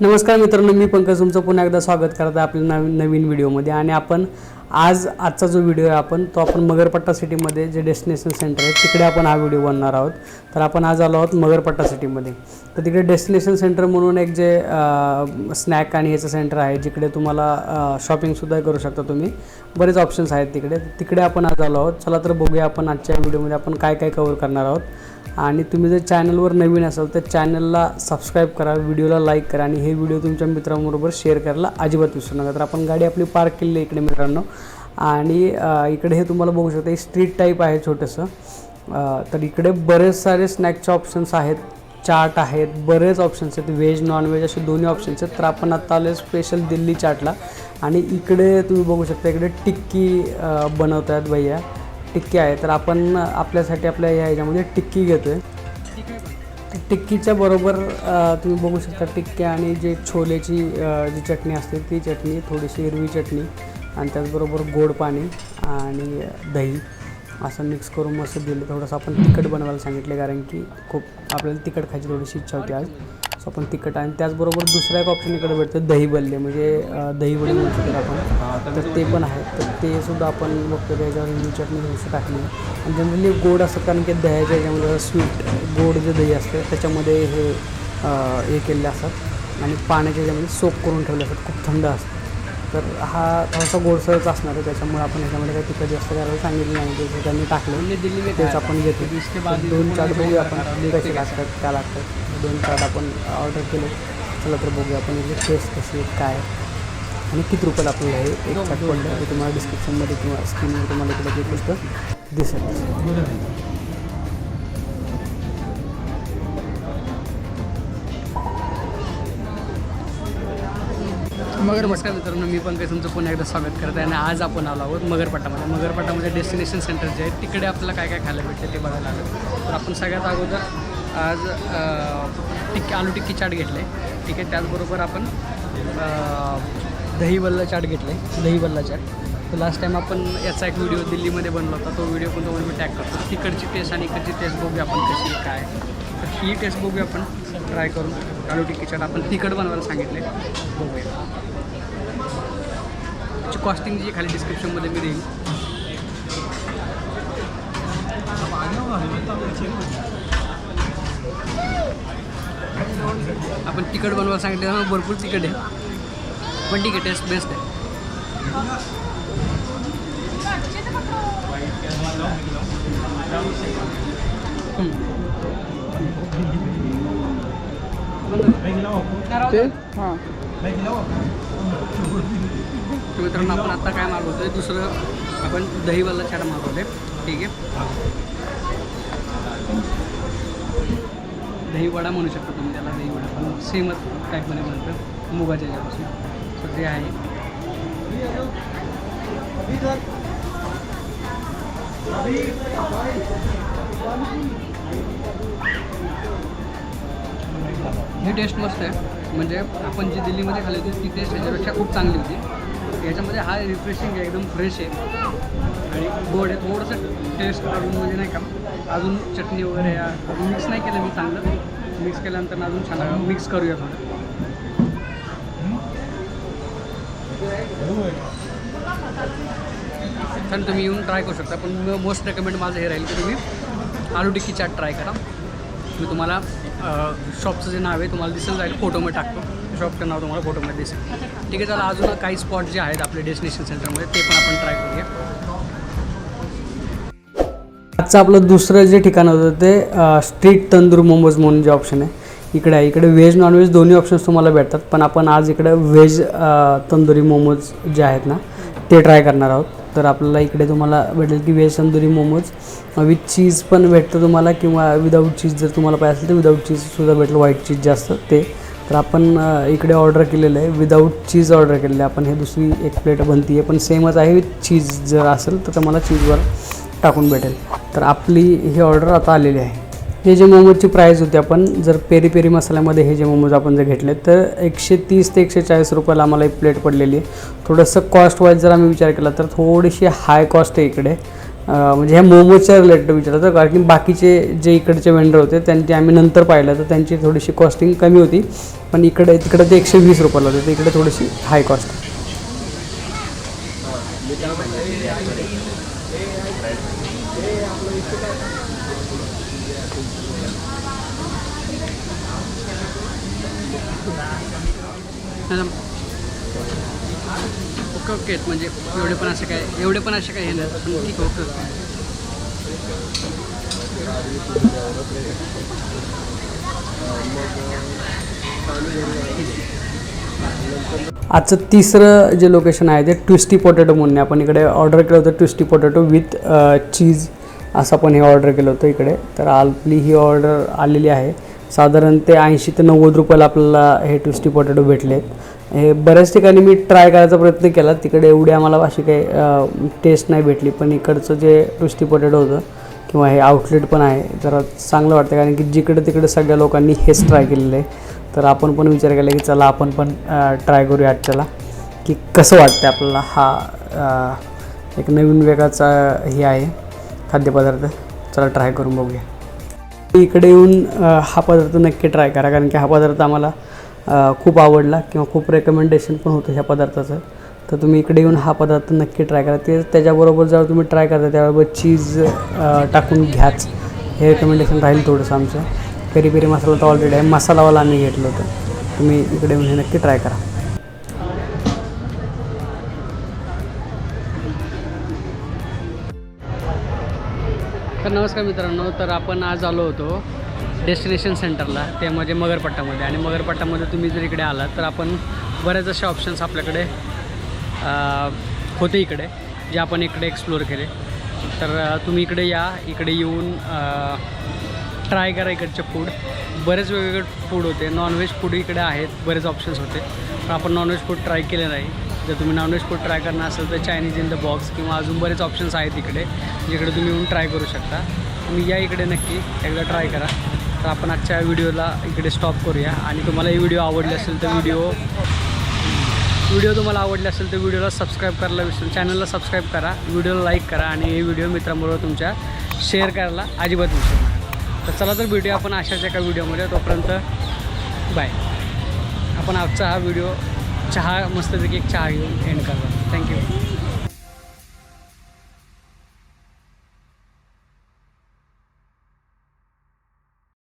नमस्कार मित्रांनो मी पंकज तुमचं पुन्हा एकदा स्वागत करत आहे आपल्या नवीन नवीन व्हिडिओमध्ये. आणि आपण आज आजचा जो व्हिडिओ आहे आपण तो आपण मगरपट्टा सिटीमध्ये जे डेस्टिनेशन सेंटर आहे तिकडे आपण हा व्हिडिओ बनणार आहोत. तर आपण आज आलो आहोत मगरपट्टा सिटीमध्ये तर तिकडे डेस्टिनेशन सेंटर म्हणून एक जे स्नॅक आणि याचं सेंटर आहे जिकडे तुम्हाला शॉपिंगसुद्धा करू शकता तुम्ही. बरेच ऑप्शन्स आहेत तिकडे. तिकडे आपण आज आलो आहोत. चला तर बघूया आपण आजच्या व्हिडिओमध्ये आपण काय काय कवर करणार आहोत. आणि तुम्ही जर चॅनलवर नवीन असाल तर चॅनलला सबस्क्राईब करा व्हिडिओला लाईक करा आणि हे व्हिडिओ तुमच्या मित्रांबरोबर शेअर करायला अजिबात विसरू नका. तर आपण गाडी आपली पार्क केलेली आहे इकडे मित्रांनो. आणि इकडे हे तुम्हाला बघू शकता स्ट्रीट टाईप आहे छोटंसं. तर इकडे बरेच सारे स्नॅक्सचे ऑप्शन्स आहेत चाट आहेत बरेच ऑप्शन्स आहेत. व्हेज नॉनव्हेज असे दोन्ही ऑप्शन्स आहेत. तर आपण आत्ता आलो स्पेशल दिल्ली चाटला. आणि इकडे तुम्ही बघू शकता इकडे टिक्की बनवत आहेत भैया. टिक्की आहे. तर आपण आपल्यासाठी आपल्या या ह्याच्यामध्ये टिक्की घेतो आहे टिक्कीच्या बरोबर तुम्ही बघू शकता टिक्की आणि जे छोलेची जी चटणी असते ती चटणी थोडीशी हिरवी चटणी. आणि त्याचबरोबर गोड पाणी आणि दही असं मिक्स करून मस्त दिलं. थोडंसं आपण तिखट बनवायला सांगितले कारण की खूप आपल्याला तिखट खायची थोडीशी इच्छा होती आज. सो आपण तिखट आणि त्याचबरोबर दुसरा एक ऑप्शन इकडे भेटतं दही बल्ले. म्हणजे दही वडे म्हणू शकतो आपण. तर ते पण आहे. तर ते सुद्धा आपण बघतो त्याच्यावर हिरवी चटणी थोडीशी टाकली. आणि जनरली गोड असतं कारण की दह्याच्या याच्यामध्ये स्वीट गोड जे दही असतं त्याच्यामध्ये हे हे केलेले असतात. आणि पाण्याच्या याच्यामध्ये सोप करून ठेवले असतात. खूप थंड असतं. तर हा थोडासा गोडसरच असणार आहे त्याच्यामुळे आपण ह्याच्यामध्ये काही तिखट जास्त करायला सांगितलं नाही. ते त्यांनी टाकलं तेच आपण घेतो दोन चाट बघूया आपण. कसे लागतात काय लागतात. दोन चाट आपण ऑर्डर केले. चला तर बघूया आपण याची टेस्ट कशी आहे काय आहे. आणि किती रुपयाला आपल्याला हे एक चाट पडलं तुम्हाला डिस्क्रिप्शनमध्ये किंवा स्क्रीनवर तुम्हाला इकडे ते मगरपट्टा नमस्कार मित्रांनो मी पंकज तुमचं पुन्हा एकदा स्वागत करत आहे आणि आज आपण आलो आहोत मगरपट्टामध्ये. मगरपट्टामध्ये डेस्टिनेशन सेंटर जे आहे तिकडे आपल्याला काय काय खायला भेटते ते बघायला आलं. तर आपण सगळ्यात अगोदर आज टिक्की आलू टिक्की चाट घेतले. ठीक आहे त्याचबरोबर आपण दही बल्ला चाट घेतले. दही बल्ला चाट. तर लास्ट टाईम आपण याचा एक व्हिडिओ दिल्लीमध्ये बनला होता. तो व्हिडिओ पण तुम्हाला मी टॅग करतो. तिकडची टेस्ट आणि इकडची टेस्ट बघूया आपण कशी काय तर ही टेस्ट बघूया आपण. ट्राय करून. आलू टिक्की चाट आपण तिखट बनवायला सांगितले. बघूया. त्याची कॉस्टिंग जी खाली डिस्क्रिप्शनमध्ये मी देईन. आपण तिखट बनवायला सांगितलं ना, भरपूर तिकट आहे. पण ठीक आहे टेस्ट बेस्ट आहे. ते? हां. तर मित्रांनो आपण आत्ता काय मागवतोय दुसरं आपण दहीवाला चाट मागवतोय ठीक आहे? दही वडा म्हणू शकता तुम्ही त्याला दही वडा पण सेमच टाईपमध्ये बनतं मुगाच्या याच्यापासून तर ते आहे. ही टेस्ट मस्त आहे. म्हणजे आपण जी दिल्लीमध्ये खाल्ली होती ती टेस्ट याच्यापेक्षा खूप चांगली होती. याच्यामध्ये हा रिफ्रेशिंग आहे एकदम फ्रेश आहे. आणि गोड आहे थोडंसं टेस्ट अजून म्हणजे नाही का अजून चटणी वगैरे या मिक्स नाही केलं मी चांगलं. मिक्स केल्यानंतर अजून छान मिक्स करूया थोडं. छान तुम्ही येऊन ट्राय करू शकता. पण मोस्ट रेकमेंड माझं हे राहील की तुम्ही आलू टिक्की चाट ट्राय करा. मी तुम्हाला शॉपचं जे नाव आहे तुम्हाला दिसेल जाईल. फोटोमध्ये टाकतो. शॉपचं नाव तुम्हाला फोटोमध्ये दिसेल. ठीक आहे चला अजून काही स्पॉट जे आहेत आपले डेस्टिनेशन सेंटरमध्ये ते पण आपण ट्राय करूया. आजचं आपलं दुसरं जे ठिकाण होतं ते स्ट्रीट तंदूर मोमोज म्हणून जे ऑप्शन आहे इकडे आहे. इकडे व्हेज नॉनव्हेज दोन्ही ऑप्शन्स तुम्हाला भेटतात पण आपण आज इकडे व्हेज तंदुरी मोमोज जे आहेत ना ते ट्राय करणार आहोत. तर आपल्याला इकडे तुम्हाला भेटेल की veg tandoori momos with cheese पण भेटतं तुम्हाला किंवा विदाऊट चीज जर तुम्हाला पाहिजे असेल तर विदाऊट चीजसुद्धा भेटेल व्हाईट चीज जास्त ते. तर आपण इकडे ऑर्डर केलेलं आहे. विदाऊट चीज ऑर्डर केलेलं आहे. आपण हे दुसरी एक प्लेट बनती आहे. पण सेमच आहे विथ चीज जर असेल तर तुम्हाला चीजवर टाकून भेटेल. तर आपली ही ऑर्डर आता आलेली आहे. हे जे मोमोजची प्राईस होती आपण जर पेरी पेरी मसाल्यामध्ये हे जे मोमोज आपण जर घेतले तर एकशे तीस ते एकशे चाळीस रुपयाला आम्हाला एक प्लेट पडलेली आहे. थोडंसं कॉस्ट वाईज जर आम्ही विचार केला तर थोडीशी हाय कॉस्ट आहे इकडे. म्हणजे ह्या मोमोजच्या रिलेटेड विचारलं तर कारण की बाकीचे जे इकडचे वेंडर होते त्यांची आम्ही नंतर पाहिलं तर त्यांची थोडीशी कॉस्टिंग कमी होती. पण इकडे तिकडे ते एकशे वीस रुपयाला होते तर इकडे थोडीशी हाय कॉस्ट आहे. ओके ओके म्हणजे एवढे पण असे काय एवढे पण असे काय हे नाही. पण ठीक आहे ओके ओके आजचं तिसरं जे लोकेशन आहे ते ट्विस्टी पोटॅटो म्हणून आपण इकडे ऑर्डर केलं होतं ट्विस्टी पोटॅटो विथ चीज असं आपण हे ऑर्डर केलं होतं इकडे. तर आपली ही ऑर्डर आलेली आहे. साधारण ते ऐंशी ते नव्वद रुपयाला आपल्याला हे ट्विस्टी पोटॅटो भेटले. हे बऱ्याच ठिकाणी मी ट्राय करायचा प्रयत्न केला. तिकडे एवढी आम्हाला अशी काही टेस्ट नाही भेटली. पण इकडचं जे ट्विस्टी पोटॅटो होतं किंवा हे आउटलेट पण आहे जरा चांगलं वाटतं. कारण की जिकडे तिकडे सगळ्या लोकांनी हेच ट्राय केलेलं आहे. तर आपण पण विचार केला की चला आपण पण ट्राय करूया आजच्याला. की कसं वाटतं आपल्याला हा एक नवीन वेगाचा हे आहे. खाद्यपदार्थ. चला ट्राय करून बघूया. इकडे येऊन हा पदार्थ नक्की ट्राय करा कारण की हा पदार्थ आम्हाला खूप आवडला किंवा खूप रेकमेंडेशन पण होतं ह्या पदार्थाचं. तर तुम्ही इकडे येऊन हा पदार्थ नक्की ट्राय करा. ते त्याच्याबरोबर जर तुम्ही ट्राय करता त्याबरोबर चीज टाकून घ्याच. हे रेकमेंडेशन राहील थोडंसं आमचं. पेरी पेरी मसाला तर ऑलरेडी आहे. मसालावाला आम्ही घेतलं होतं. तुम्ही इकडे येऊन हे नक्की ट्राय करा. तर नमस्कार मित्रांनो तर आपण आज आलो होतो डेस्टिनेशन सेंटरला ते म्हणजे मगरपट्टामध्ये. आणि मगरपट्टामध्ये तुम्ही जर इकडे आलात तर आपण बऱ्याच असे ऑप्शन्स आपल्याकडे होते इकडे जे आपण इकडे एक्सप्लोअर केले. तर तुम्ही इकडे या इकडे येऊन ट्राय करा इकडचे फूड बरेच वेगवेगळे फूड होते. नॉनव्हेज फूड इकडे आहेत बरेच ऑप्शन्स होते. पण आपण नॉनव्हेज फूड ट्राय केले नाही. जर तुम्ही नॉनव्हेज फूड ट्राय करणार असेल तर चायनीज इन द बॉक्स किंवा अजून बरेच ऑप्शन्स आहेत इकडे जिकडे तुम्ही येऊन ट्राय करू शकता. तुम्ही या इकडे नक्की एकदा ट्राय करा. तर आपण आजच्या व्हिडिओला इकडे स्टॉप करूया. आणि तुम्हाला ही व्हिडिओ आवडली असेल तर व्हिडिओ व्हिडिओ तुम्हाला आवडले असेल तर व्हिडिओला सबस्क्राईब करायला विसरू चॅनलला सबस्क्राईब करा व्हिडिओला लाईक करा आणि हे व्हिडिओ मित्रांबरोबर तुमच्या शेअर करायला अजिबात विसरू नका. तर चला तर भेटूया आपण अशाच एका व्हिडिओमध्ये तोपर्यंत बाय आपण आजचा हा व्हिडिओ चहा मस्तपैकी एक चहा घेऊन एंड करतो. थँक्यू